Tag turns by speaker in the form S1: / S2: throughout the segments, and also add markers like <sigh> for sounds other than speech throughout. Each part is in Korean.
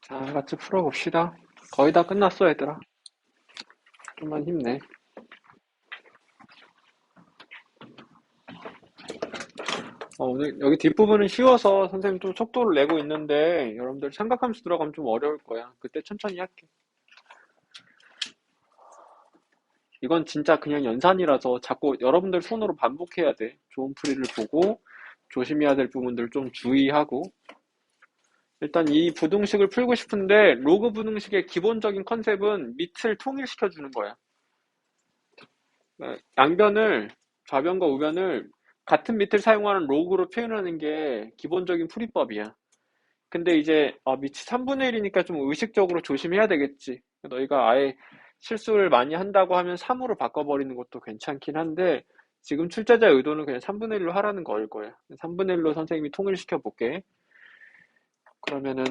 S1: 자, 같이 풀어봅시다. 거의 다 끝났어, 얘들아. 좀만 힘내. 어, 오늘 여기 뒷부분은 쉬워서 선생님 좀 속도를 내고 있는데 여러분들 삼각함수 들어가면 좀 어려울 거야. 그때 천천히 할게. 이건 진짜 그냥 연산이라서 자꾸 여러분들 손으로 반복해야 돼. 좋은 풀이를 보고 조심해야 될 부분들 좀 주의하고 일단 이 부등식을 풀고 싶은데 로그 부등식의 기본적인 컨셉은 밑을 통일시켜 주는 거야. 양변을 좌변과 우변을 같은 밑을 사용하는 로그로 표현하는 게 기본적인 풀이법이야. 근데 이제 아, 밑이 3분의 1이니까 좀 의식적으로 조심해야 되겠지. 너희가 아예 실수를 많이 한다고 하면 3으로 바꿔버리는 것도 괜찮긴 한데 지금 출제자 의도는 그냥 3분의 1로 하라는 거일 거야. 3분의 1로 선생님이 통일시켜 볼게. 그러면은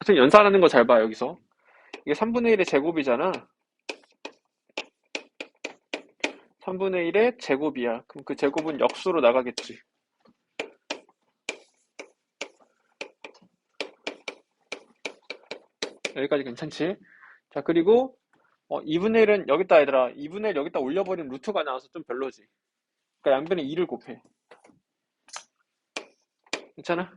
S1: 선생님 연산하는 거 잘 봐 여기서. 이게 3분의 1의 제곱이잖아. 3분의 1의 제곱이야. 그럼 그 제곱은 역수로 나가겠지. 여기까지 괜찮지? 자 그리고 어, 2분의 1은 여기다 얘들아. 2분의 1 여기다 올려버리면 루트가 나와서 좀 별로지. 그러니까 양변에 2를 곱해 괜찮아?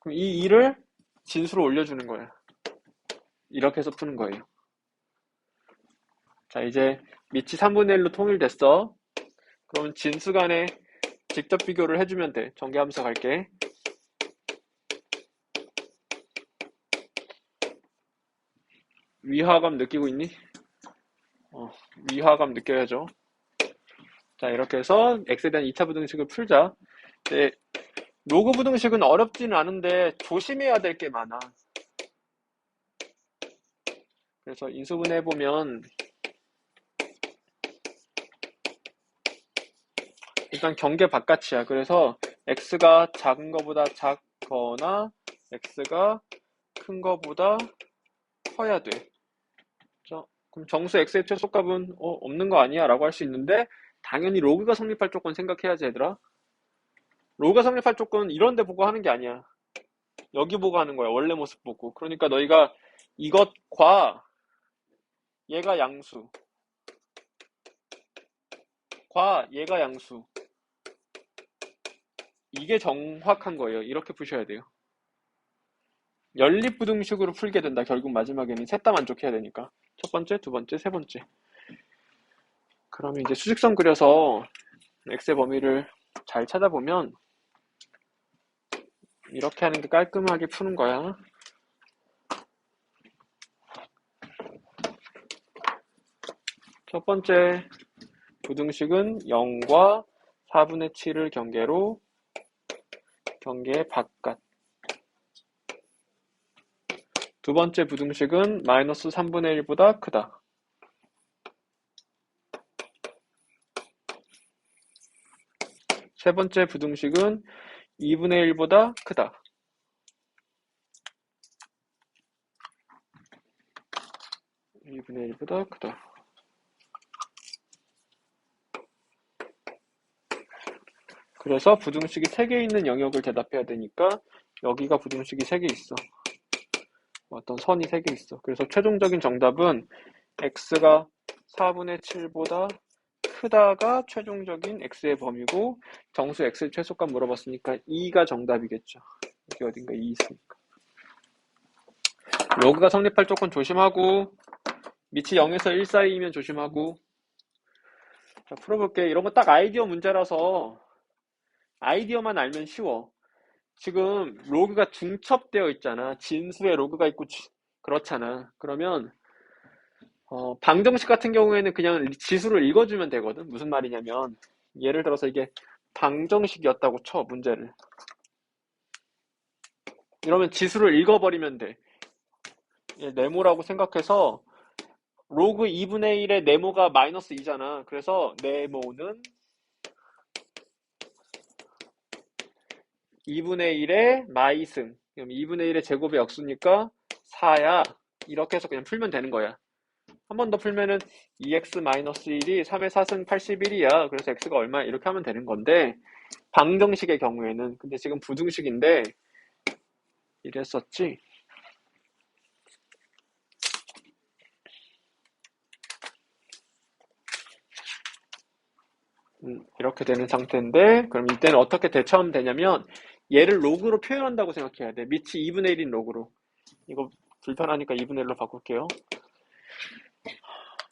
S1: 그럼 이 2를 진수로 올려주는 거야. 이렇게 해서 푸는 거예요. 자, 이제 밑이 3분의 1로 통일됐어. 그럼 진수 간에 직접 비교를 해주면 돼. 전개하면서 갈게. 위화감 느끼고 있니? 어, 위화감 느껴야죠. 자, 이렇게 해서 x에 대한 2차 부등식을 풀자. 네, 로그 부등식은 어렵지는 않은데 조심해야 될 게 많아. 그래서 인수분해 보면 일단 경계 바깥이야. 그래서 x가 작은 것보다 작거나 x가 큰 것보다 커야 돼. 그럼 정수 x의 최소값은 어, 없는 거 아니야? 라고 할 수 있는데 당연히 로그가 성립할 조건 생각해야지 얘들아. 로가 성립할 조건 이런 데 보고 하는 게 아니야. 여기 보고 하는 거야. 원래 모습 보고. 그러니까 너희가 이것과 얘가 양수 과 얘가 양수 이게 정확한 거예요. 이렇게 푸셔야 돼요. 연립부등식으로 풀게 된다. 결국 마지막에는 셋 다 만족해야 되니까. 첫 번째, 두 번째, 세 번째. 그러면 이제 수직선 그려서 x의 범위를 잘 찾아보면 이렇게 하는 게 깔끔하게 푸는 거야. 첫 번째 부등식은 0과 4분의 7을 경계로 경계 바깥 두 번째 부등식은 마이너스 3분의 1보다 크다. 세 번째 부등식은 2분의 1보다 크다. (2분의 1보다) 크다. 그래서 부등식이 3개 있는 영역을 대답해야 되니까 여기가 부등식이 3개 있어. 어떤 선이 3개 있어. 그래서 최종적인 정답은 x가 4분의 7보다 크다가 최종적인 x의 범위고 정수 x의 최소값 물어봤으니까 2가 정답이겠죠. 여기 어딘가 2 있으니까. 로그가 성립할 조건 조심하고 밑이 0에서 1 사이이면 조심하고 자 풀어볼게. 이런 거 딱 아이디어 문제라서 아이디어만 알면 쉬워. 지금 로그가 중첩되어 있잖아. 진수에 로그가 있고 그렇잖아. 그러면 어, 방정식 같은 경우에는 그냥 지수를 읽어주면 되거든. 무슨 말이냐면 예를 들어서 이게 방정식이었다고 쳐 문제를. 이러면 지수를 읽어버리면 돼. 예, 네모라고 생각해서 로그 2분의 1의 네모가 마이너스 2잖아. 그래서 네모는 2분의 1의 마이승. 그럼 2분의 1의 제곱의 역수니까 4야. 이렇게 해서 그냥 풀면 되는 거야. 한 번 더 풀면은 2x-1이 3의 4승 81이야. 그래서 x가 얼마 이렇게 하면 되는 건데 방정식의 경우에는. 근데 지금 부등식인데, 이랬었지? 음, 이렇게 되는 상태인데, 그럼 이때는 어떻게 대처하면 되냐면, 얘를 로그로 표현한다고 생각해야 돼. 밑이 2분의 1인 로그로. 이거 불편하니까 2분의 1로 바꿀게요.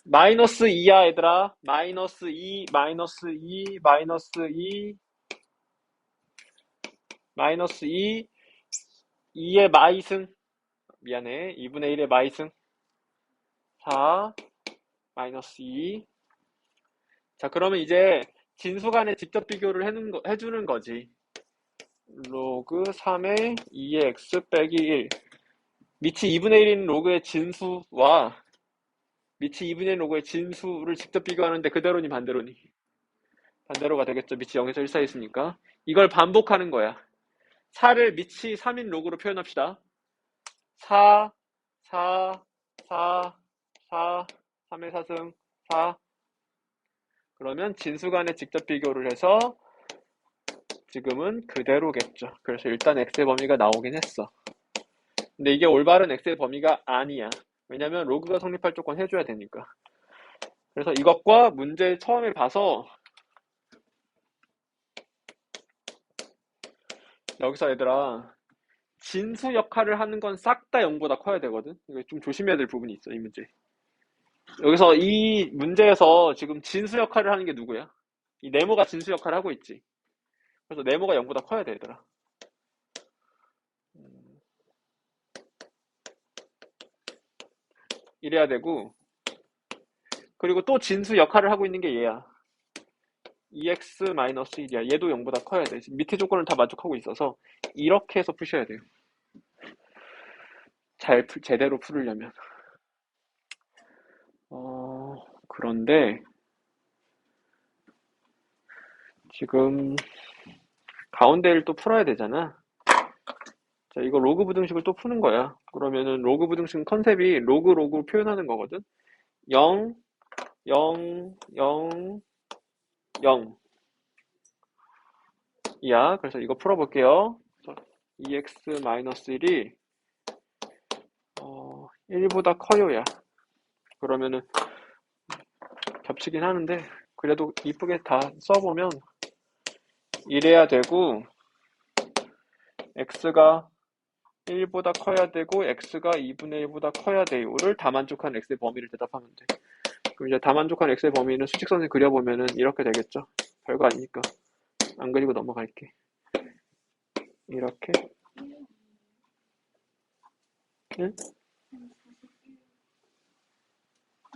S1: 마이너스 2야, 얘들아. 마이너스 2, 마이너스 2, 마이너스 2, 마이너스 2, 2의 마이승. 미안해. 2분의 1의 마이승. 4, 마이너스 2. 자, 그러면 이제 진수 간에 직접 비교를 해는 거- 해주는 거지. 로그 3의 2의 x 빼기 1. 밑이 2분의 1인 로그의 진수와 밑이 2분의 1 로그의 진수를 직접 비교하는데 그대로니 반대로니? 반대로가 되겠죠. 밑이 0에서 1 사이 있으니까. 이걸 반복하는 거야. 4를 밑이 3인 로그로 표현합시다. 4, 4, 4, 4, 3의 4승, 4. 그러면 진수 간에 직접 비교를 해서 지금은 그대로겠죠. 그래서 일단 x의 범위가 나오긴 했어. 근데 이게 올바른 x의 범위가 아니야. 왜냐면 로그가 성립할 조건 해줘야 되니까. 그래서 이것과 문제 처음에 봐서 여기서 얘들아 진수 역할을 하는 건 싹 다 0보다 커야 되거든. 이거 좀 조심해야 될 부분이 있어, 이 문제. 여기서 이 문제에서 지금 진수 역할을 하는 게 누구야? 이 네모가 진수 역할을 하고 있지. 그래서 네모가 0보다 커야 돼, 얘들아. 이래야 되고, 그리고 또 진수 역할을 하고 있는 게 얘야. 2x-1이야. 얘도 0보다 커야 돼. 밑에 조건을 다 만족하고 있어서 이렇게 해서 푸셔야 돼요. 잘 풀- 제대로 풀으려면. 어, 그런데 지금 가운데를 또 풀어야 되잖아. 자, 이거 로그 부등식을 또 푸는 거야. 그러면은 로그 부등식 컨셉이 로그 로그로 표현하는 거거든. 0, 0, 0, 0. 이야. 그래서 이거 풀어볼게요. 2x-1이 어, 1보다 커요야. 그러면은 겹치긴 하는데 그래도 이쁘게 다 써보면 이래야 되고 x가 1보다 커야 되고 x가 2분의 1보다 커야 돼요를 다 만족한 x의 범위를 대답하면 돼. 그럼 이제 다 만족한 x의 범위는 수직선을 그려보면은 이렇게 되겠죠. 별거 아니니까 안 그리고 넘어갈게. 이렇게 응?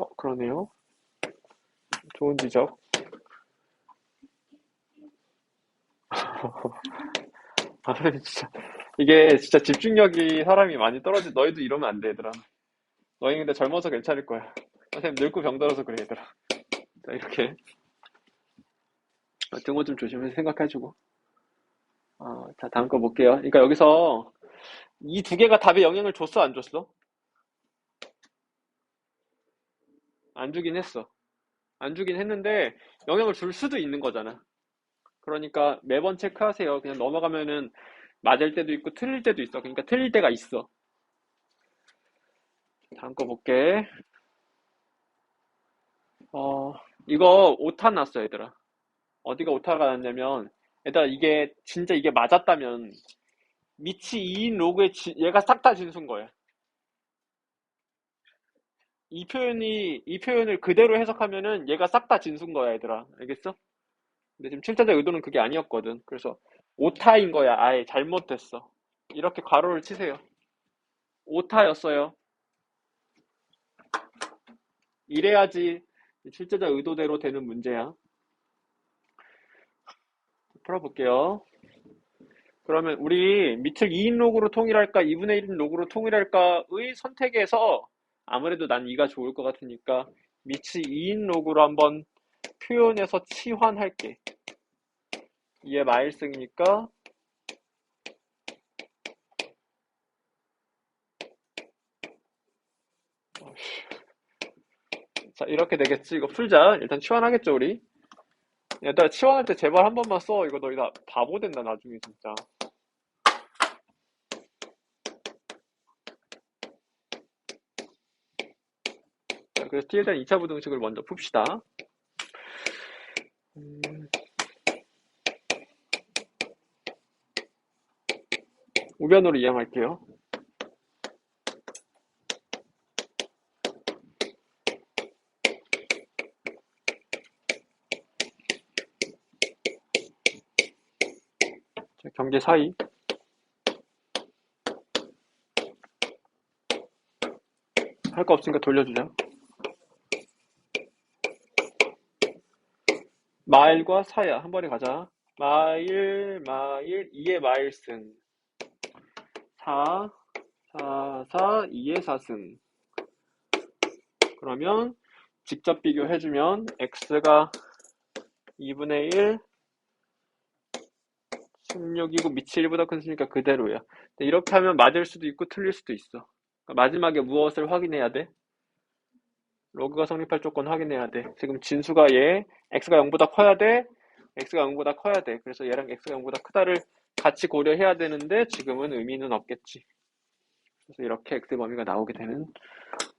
S1: 어 그러네요. 좋은 지적. <laughs> 아, 진짜. 이게 진짜 집중력이 사람이 많이 떨어지, 너희도 이러면 안 돼, 얘들아. 너희 근데 젊어서 괜찮을 거야. 선생님 늙고 병들어서 그래, 얘들아. 자, 이렇게. 등호 좀 조심해서 생각해주고. 어, 자, 다음 거 볼게요. 그러니까 여기서 이 두 개가 답에 영향을 줬어, 안 줬어? 안 주긴 했어. 안 주긴 했는데 영향을 줄 수도 있는 거잖아. 그러니까 매번 체크하세요. 그냥 넘어가면은 맞을 때도 있고 틀릴 때도 있어. 그러니까 틀릴 때가 있어. 다음 거 볼게. 어, 이거 오타 났어, 얘들아. 어디가 오타가 났냐면, 얘들아, 이게, 진짜 이게 맞았다면, 밑이 2인 로그의 지- 얘가 싹 다 진수인 거야. 이 표현이, 이 표현을 그대로 해석하면은 얘가 싹 다 진수인 거야, 얘들아. 알겠어? 근데 지금 7자자 의도는 그게 아니었거든. 그래서 오타인 거야. 아예 잘못됐어. 이렇게 괄호를 치세요. 오타였어요. 이래야지 7자자 의도대로 되는 문제야. 풀어볼게요. 그러면 우리 밑을 2인 로그로 통일할까, 2분의 1인 로그로 통일할까의 선택에서 아무래도 난 2가 좋을 것 같으니까 밑이 2인 로그로 한번 표현해서 치환할게. 2의 마일승이니까 자 이렇게 되겠지. 이거 풀자. 일단 치환하겠죠 우리. 얘들아 치환할 때 제발 한 번만 써. 이거 너희 다 바보 된다 나중에 진짜. 자, 그래서 t에 대한 2차 부등식을 먼저 풉시다. 음, 우변으로 이행할게요. 자, 경계 사이. 할 거 없으니까 돌려주자. 마일과 사야 한 번에 가자. 마일, 마일, 2의 마일승. 4, 4, 4, 2의 4승. 그러면 직접 비교해주면 x가 2분의 1, 16이고 밑이 1보다 큰 수니까 그대로야. 근데 이렇게 하면 맞을 수도 있고 틀릴 수도 있어. 그러니까 마지막에 무엇을 확인해야 돼? 로그가 성립할 조건 확인해야 돼. 지금 진수가 얘, x가 0보다 커야 돼, x가 0보다 커야 돼. 그래서 얘랑 x가 0보다 크다를 같이 고려해야 되는데 지금은 의미는 없겠지. 그래서 이렇게 x 범위가 나오게 되는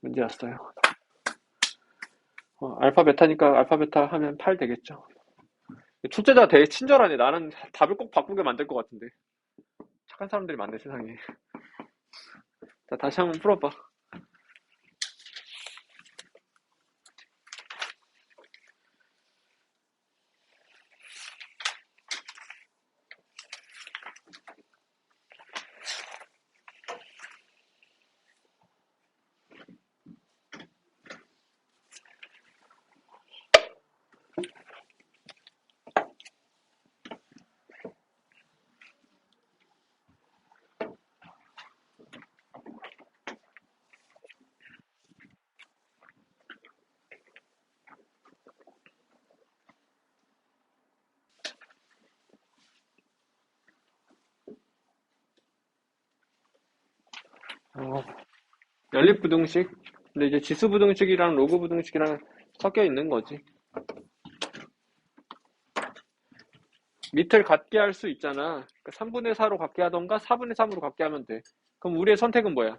S1: 문제였어요. 어, 알파 베타니까 알파 베타 하면 8 되겠죠. 출제자 되게 친절하네. 나는 답을 꼭 바꾸게 만들 것 같은데. 착한 사람들이 많네, 세상에. 자, 다시 한번 풀어봐. 어, 연립부등식. 근데 이제 지수부등식이랑 로그부등식이랑 섞여 있는 거지. 밑을 같게 할 수 있잖아. 그러니까 3분의 4로 같게 하던가 4분의 3으로 같게 하면 돼. 그럼 우리의 선택은 뭐야?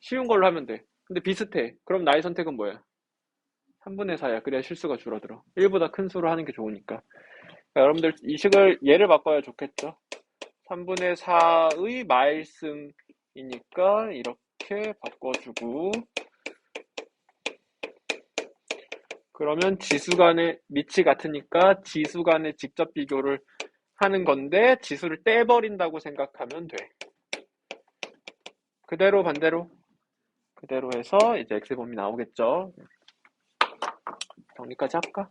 S1: 쉬운 걸로 하면 돼. 근데 비슷해. 그럼 나의 선택은 뭐야? 3분의 4야. 그래야 실수가 줄어들어. 1보다 큰 수로 하는 게 좋으니까. 그러니까 여러분들 이 식을 얘를 바꿔야 좋겠죠. 3분의 4의 말승 이니까 이렇게 바꿔주고 그러면 지수 간의 밑이 같으니까 지수 간의 직접 비교를 하는 건데 지수를 떼버린다고 생각하면 돼. 그대로 반대로 그대로 해서 이제 x 범위 나오겠죠. 정리까지 할까?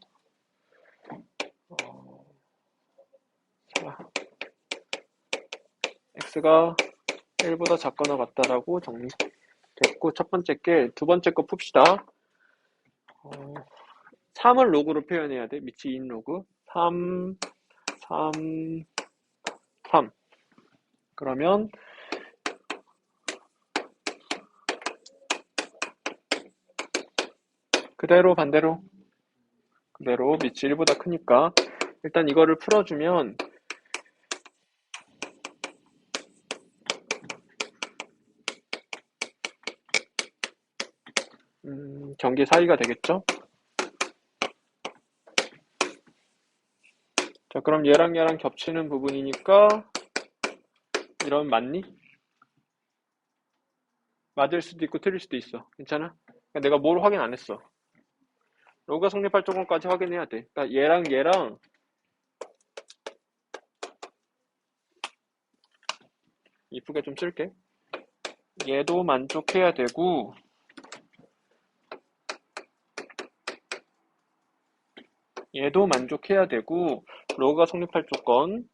S1: 어, 자, x가 1보다 작거나 같다라고 정리됐고 첫 번째 게 두 번째 거 풉시다. 어, 3을 로그로 표현해야 돼. 밑이 2인 로그. 3, 3, 3. 그러면 그대로 반대로 그대로 밑이 1보다 크니까 일단 이거를 풀어주면 음, 경계 사이가 되겠죠? 자, 그럼 얘랑 얘랑 겹치는 부분이니까 이런 맞니? 맞을 수도 있고 틀릴 수도 있어. 괜찮아? 그러니까 내가 뭘 확인 안 했어. 로가 성립할 조건까지 확인해야 돼. 그러니까 얘랑 얘랑 이쁘게 좀 쓸게. 얘도 만족해야 되고 얘도 만족해야 되고 로가 성립할 조건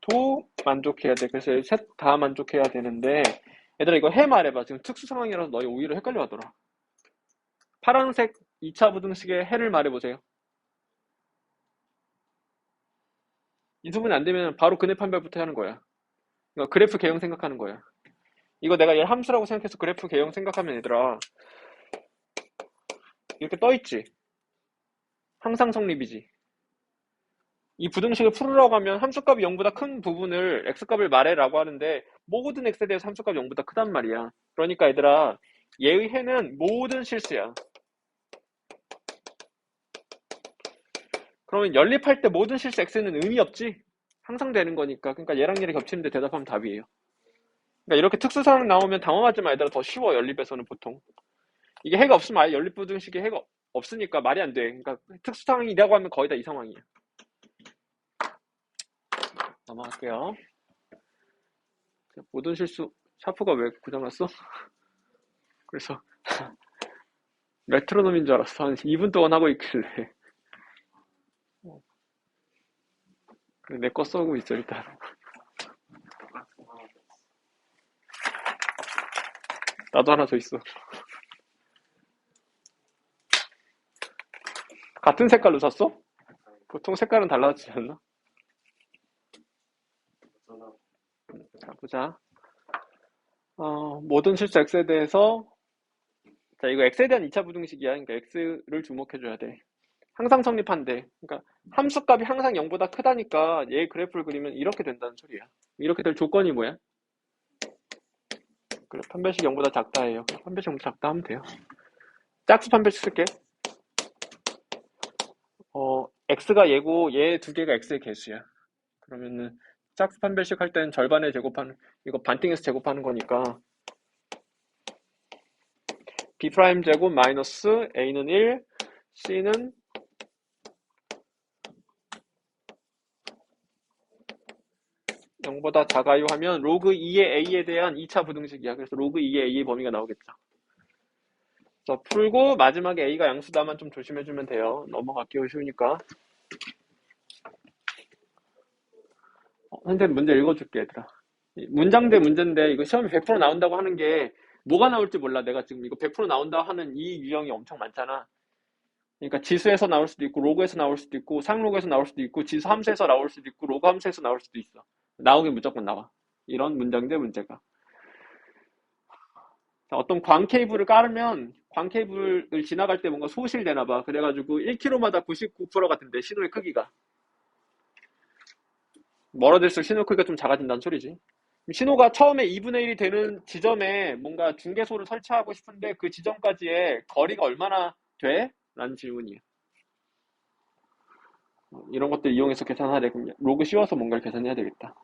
S1: 도 만족해야 돼. 그래서 셋 다 만족해야 되는데 얘들아 이거 해 말해봐. 지금 특수 상황이라서 너희 오히려 헷갈려 하더라. 파란색 2차 부등식의 해를 말해보세요. 인수분이 안 되면 바로 근해 판별부터 하는 거야. 그러니까 그래프 개형 생각하는 거야. 이거 내가 얘 함수라고 생각해서 그래프 개형 생각하면 얘들아 이렇게 떠 있지. 항상 성립이지. 이 부등식을 풀으라고 하면 함수값이 0보다 큰 부분을 x값을 말해라고 하는데 모든 x에 대해서 함수값이 0보다 크단 말이야. 그러니까 얘들아 얘의 해는 모든 실수야. 그러면 연립할 때 모든 실수 x는 의미 없지? 항상 되는 거니까. 그러니까 얘랑 얘를 겹치는데 대답하면 답이에요. 그러니까 이렇게 특수 상황 나오면 당황하지 마. 얘들아 더 쉬워 연립에서는 보통. 이게 해가 없으면 아예 연립 부등식이 해가 없으니까 말이 안 돼. 그러니까 특수 상황이라고 하면 거의 다 이 상황이야. 넘어갈게요. 모든 실수 샤프가 왜 고장났어? <laughs> 그래서 <laughs> 메트로놈인 줄 알았어. 한 2분 동안 하고 있길래. <laughs> 그래, 내거 써고 있어, 일단. 나도 하나 더 있어. 같은 색깔로 샀어? 보통 색깔은 달라지지 않나? 자, 보자. 어, 모든 실수 x에 대해서 자, 이거 x에 대한 2차 부등식이야. 그러니까 x를 주목해줘야 돼. 항상 성립한대. 그러니까 함수값이 항상 0보다 크다니까 얘 그래프를 그리면 이렇게 된다는 소리야. 이렇게 될 조건이 뭐야? 그래, 판별식 0보다 작다예요. 판별식 0보다 작다 하면 돼요. 짝수 판별식 쓸게. 어, x가 얘고 얘 두 개가 x의 개수야. 그러면은 짝수 판별식 할 때는 절반에 제곱하는 이거 반띵해서 제곱하는 거니까 b 프라임 제곱 마이너스 a는 1, c는 영보다 작아요 하면 로그 2의 a에 대한 2차 부등식이야. 그래서 로그 2의 a의 범위가 나오겠죠. 자, 풀고 마지막에 a가 양수다만 좀 조심해주면 돼요. 넘어갈게요. 쉬우니까. 어, 선생님 문제 읽어줄게 얘들아. 이 문장 대 문제인데 이거 시험에 100% 나온다고 하는 게 뭐가 나올지 몰라. 내가 지금 이거 100% 나온다 하는 이 유형이 엄청 많잖아. 그러니까 지수에서 나올 수도 있고 로그에서 나올 수도 있고 상로그에서 나올 수도 있고 지수 함수에서 나올 수도 있고 로그 함수에서 나올 수도 있어. 나오긴 무조건 나와. 이런 문장 대 문제가. 자, 어떤 광 케이블을 깔으면 광 케이블을 지나갈 때 뭔가 소실되나 봐. 그래가지고 1km마다 99% 같은데 신호의 크기가. 멀어질수록 신호 크기가 좀 작아진다는 소리지. 신호가 처음에 2분의 1이 되는 지점에 뭔가 중계소를 설치하고 싶은데 그 지점까지의 거리가 얼마나 돼? 라는 질문이에요. 어, 이런 것들 이용해서 계산해야 되군요. 로그 씌워서 뭔가를 계산해야 되겠다.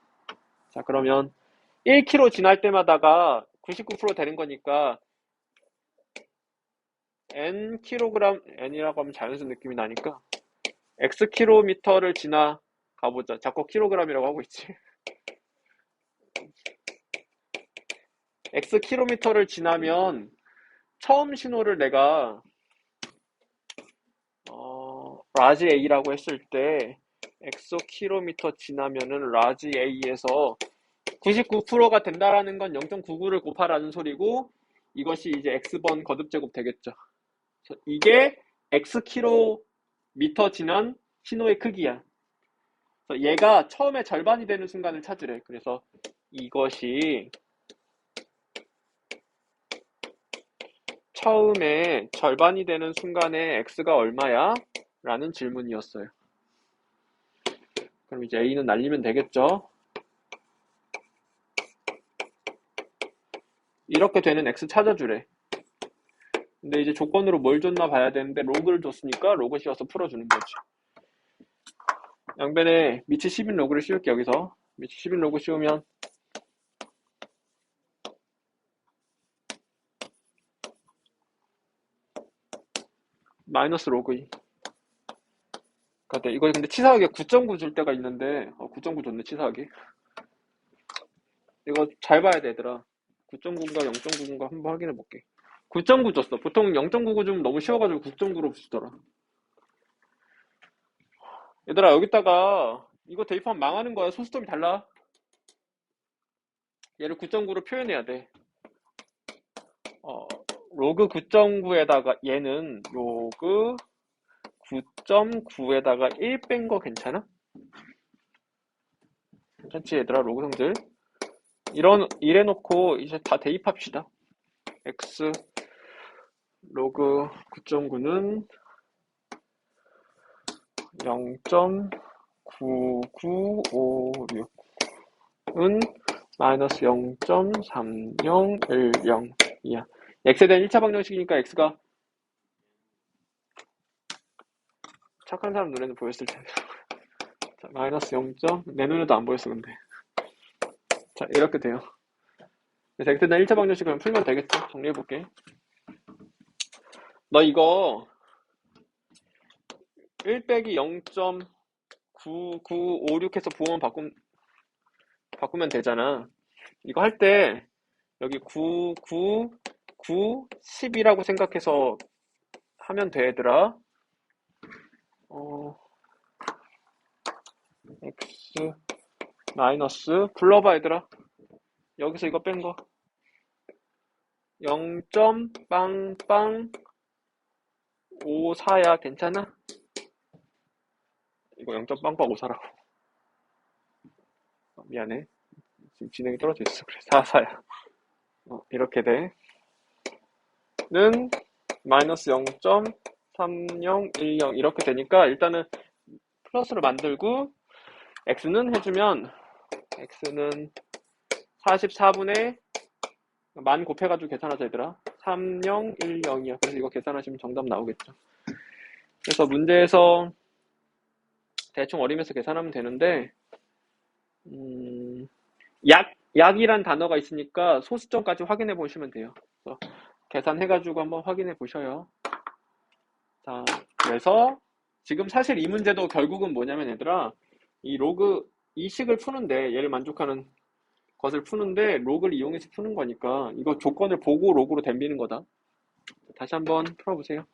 S1: 자, 그러면 1km 지날 때마다가 99% 되는 거니까 n kg, n이라고 하면 자연스러운 느낌이 나니까 x 킬로미터를 지나 가보자. 자꾸 킬로그램이라고 하고 있지. x 킬로미터를 지나면 처음 신호를 내가 어, 라지 A라고 했을 때 엑소 킬로미터 지나면은 라지 A에서 99%가 된다라는 건 0.99를 곱하라는 소리고 이것이 이제 X번 거듭 제곱 되겠죠. 이게 X 킬로미터 지난 신호의 크기야. 그래서 얘가 처음에 절반이 되는 순간을 찾으래. 그래서 이것이 처음에 절반이 되는 순간에 x가 얼마야? 라는 질문이었어요. 그럼 이제 a는 날리면 되겠죠? 이렇게 되는 x 찾아주래. 근데 이제 조건으로 뭘 줬나 봐야 되는데 로그를 줬으니까 로그 씌워서 풀어주는 거지. 양변에 미치 10인 로그를 씌울게 여기서 미치 10인 로그 씌우면 마이너스 로그 2. 같아. 이거 근데 치사하게 9.9 줄 때가 있는데, 어, 9.9 줬네, 치사하게. 이거 잘 봐야 돼, 얘들아. 9.9인가 0.9인가 한번 확인해 볼게. 9.9 줬어. 보통 0.99 주면 너무 쉬워가지고 9.9로 주더라. 얘들아, 여기다가 이거 대입하면 망하는 거야. 소수점이 달라. 얘를 9.9로 표현해야 돼. 어, 로그 9.9에다가 얘는 로그 9.9에다가 1 뺀 거 괜찮아? 괜찮지 얘들아 로그 성질 이런 이래 놓고 이제 다 대입합시다 x 로그 9.9는 0.9956은 마이너스 0.3010이야. x에 대한 1차 방정식이니까 x가 착한 사람 눈에는 보였을 텐데. <laughs> 자, 마이너스 0. 내 눈에도 안 보였어, 근데. 자, 이렇게 돼요. 그래서 x에 대한 1차 방정식을 풀면 되겠죠? 정리해볼게. 너 이거 1 빼기 0.9956 해서 부호만 바꾸, 바꾸면 되잖아. 이거 할 때 여기 9, 9, 9, 10이라고 생각해서 하면 돼, 얘들아. 어, x 마이너스 불러봐, 얘들아. 여기서 이거 뺀 거. 0. 빵빵 54야, 괜찮아? 이거 0. 빵빵 54라고. 어, 미안해. 지금 진행이 떨어져 있어. 그래, 44야. 어, 이렇게 돼. 는 마이너스 0.3010 이렇게 되니까 일단은 플러스를 만들고 x는 해주면 x는 44분의 만 곱해가지고 계산하자 얘들아. 3010이야. 그래서 이거 계산하시면 정답 나오겠죠. 그래서 문제에서 대충 어리면서 계산하면 되는데 음, 약, 약이란 단어가 있으니까 소수점까지 확인해 보시면 돼요. 계산해가지고 한번 확인해 보셔요 자 그래서 지금 사실 이 문제도 결국은 뭐냐면 얘들아 이 로그 이 식을 푸는데 얘를 만족하는 것을 푸는데 로그를 이용해서 푸는 거니까 이거 조건을 보고 로그로 댐비는 거다. 다시 한번 풀어보세요.